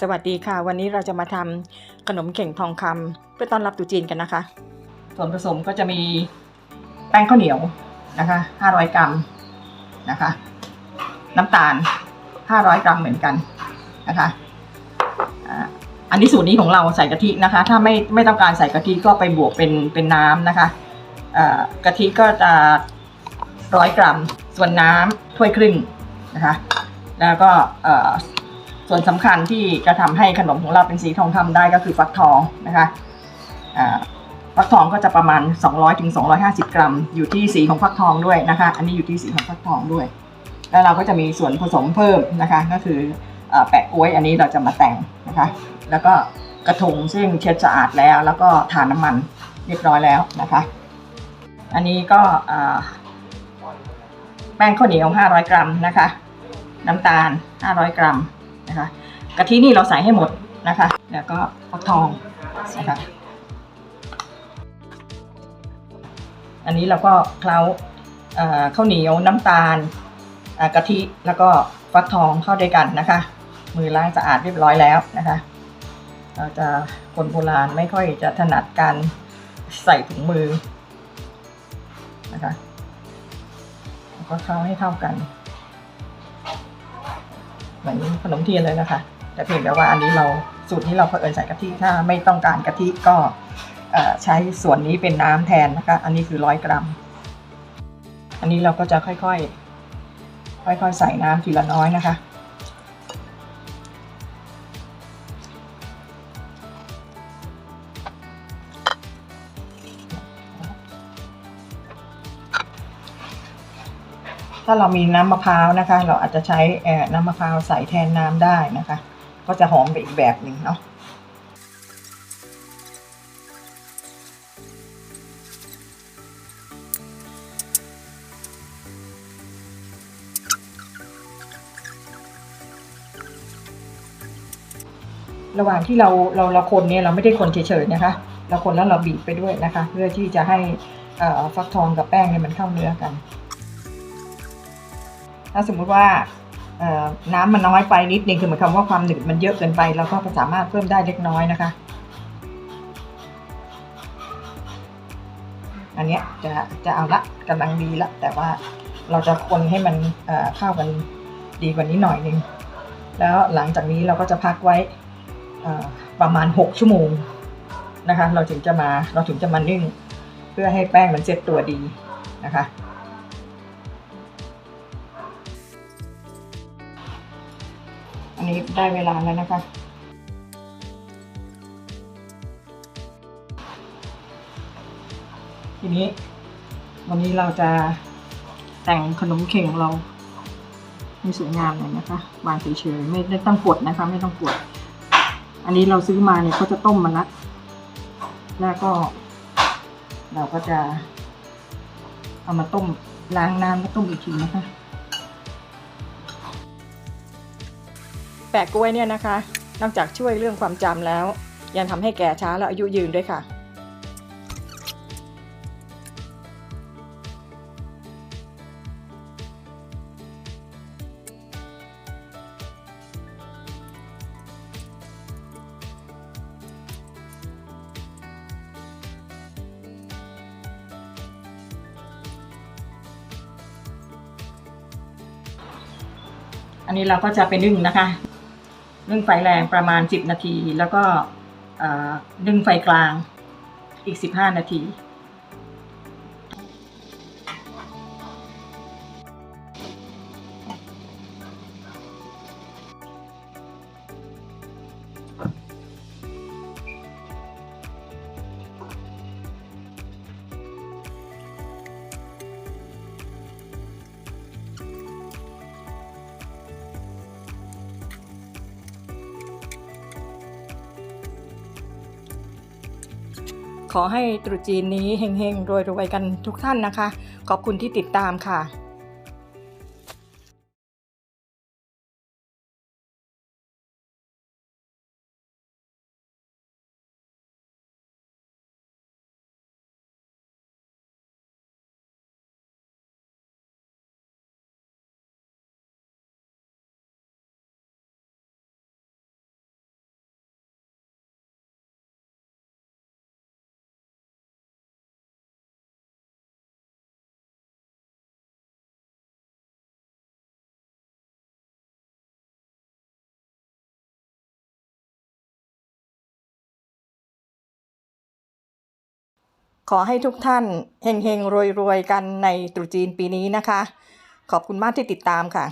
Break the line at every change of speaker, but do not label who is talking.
สวัสดีค่ะ วันนี้เราจะมาทำขนมเข่งทองคำเพื่อต้อนรับตุจีนกันนะคะ ส่วนผสมก็จะมีแป้งข้าวเหนียวนะคะ 500 กรัมนะคะ น้ำตาล 500 กรัมเหมือนกันนะคะอันนี้สูตรนี้ของเราใส่กะทินะคะ ถ้าไม่ไม่ต้องการใส่กะทิก็ไปบวกเป็นเป็นน้ำนะคะกะทิก็จะร้อยกรัม ส่วนน้ำถ้วยครึ่งนะคะ แล้วก็ ส่วนสำคัญที่จะทำให้ขนมของเราเป็นสีทองคำได้ก็คือฟักทองนะคะฟักทองก็จะประมาณ 200ถึง250กรัม อยู่ที่สีของฟักทองด้วยนะคะ อันนี้อยู่ที่สีของฟักทองด้วย แล้วเราก็จะมีส่วนผสมเพิ่มนะคะ ก็คืออแปะกล้วยอันนี้เราจะมาแต่งนะคะ แล้วก็กระทงซึ่งเช็ดสะอาดแล้ว แล้วก็ทาน้ำมันเรียบร้อยแล้วนะคะ อันนี้ก็แป้งข้าวเหนียว 500 กรัมนะคะ น้ำตาล 500 กรัม นะคะกะทินี่เราใส่ให้หมดนะคะ แล้วก็ฟักทองนะคะอันนี้เราก็เคล้าข้าวเหนียวน้ำตาลกะทิแล้วก็ฟักทองเข้าด้วยกันนะคะ มือล้างสะอาดเรียบร้อยแล้วนะคะ เราจะคนโบราณไม่ค่อยจะถนัดการใส่ถุงมือนะคะแล้วก็เข้าให้เข้ากัน เหมือนขนมเทียนเลยนะคะ แต่เพียงแต่ว่าอันนี้เราสูตรนี้เราเผอิญใส่กะทิถ้าไม่ต้องการกะทิก็ใช้ส่วนนี้เป็นน้ำแทนนะคะ อันนี้คือร้อยกรัม อันนี้เราก็จะค่อยๆ ค่อยๆ ใส่น้ำทีละน้อยนะคะ ถ้าเรามีน้ำมะพร้าวนะคะ เราอาจจะใช้น้ำมะพร้าวใส่แทนน้ำได้นะคะ ก็จะหอมไปอีกแบบหนึ่งเนาะระหว่างที่เราเราเราคนเนี่ยเราไม่ได้คนเฉยๆนะคะ เราคนแล้วเราบีบไปด้วยนะคะ เพื่อที่จะให้ฟักทองกับแป้งเนี่ยมันเข้าเนื้อกัน ถ้าสมมุติว่าน้ำมันน้อยไปนิดนึงคือหมายความว่าความหนืดมันเยอะเกินไปเราก็สามารถเพิ่มได้เล็กน้อยนะคะ อันนี้จะจะเอาละกำลังดีละ แต่ว่าเราจะคนให้มันเข้ากันดีกว่านี้หน่อยนึงแล้วหลังจากนี้เราก็จะพักไว้ประมาณ 6 ชั่วโมงนะคะ เราถึงจะมาเราถึงจะมานึ่ง เพื่อให้แป้งมันเซ็ตตัวดีนะคะ อันนี้ได้เวลาแล้วนะคะ ทีนี้ วันนี้เราจะแต่งขนมเข่งเราให้สวยงามหน่อยนะคะวางเฉยๆไม่ได้ต้องกดนะคะ ไม่ต้องกด อันนี้เราซื้อมาเนี่ยเขาจะต้มมาละแล้วก็ เราก็จะเอามาต้มล้างน้ำแล้วต้มอีกทีนะคะ แปะกล้วยเนี่ยนะคะ นอกจากช่วยเรื่องความจำแล้ว ยังทำให้แก่ช้าและอายุยืนด้วยค่ะ อันนี้เราก็จะไปนึ่งนะคะ นึ่งไฟแรงประมาณ 10 นาที แล้วก็นึ่งไฟกลางอีก 15 นาที ขอให้ตรุษจีนนี้เฮงๆรวยๆกันทุกท่านนะคะ ขอบคุณที่ติดตามค่ะ ขอให้ทุกท่านเฮงๆรวยๆกันในตรุษจีนปีนี้นะคะ ขอบคุณมากที่ติดตามค่ะ